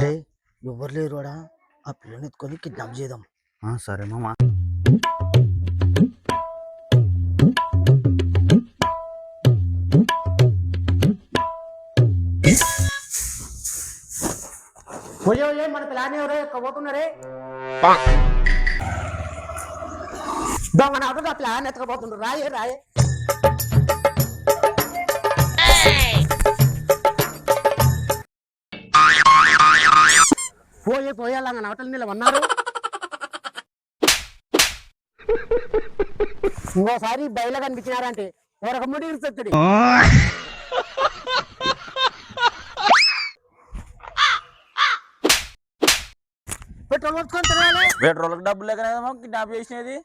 లే ఎవరు లేరు వాడా ఆ పిల్లని ఎత్తుకొని కిడ్నాప్ చేద్దాం. సరే మామా. పోయే మన ప్లాన్ ఎవరో ఎక్కబోతున్నారే? మన అతను ఆ పిల్లని ఎత్తకపోతుండ్రు. రాయే రాయే. పోయే పోయేలాగా పోయాలంగ నీళ్ళు నిలవన్నారు ఇంకోసారి బయలు కనిపించినారంటే ఒక ముడి ఇరుసొత్తుడి పెట్రోల్ కొట్టుకొని తిరగాలి పెట్రోల్కి డబ్బులు లేక కదా కిడ్నాప్ చేసినది.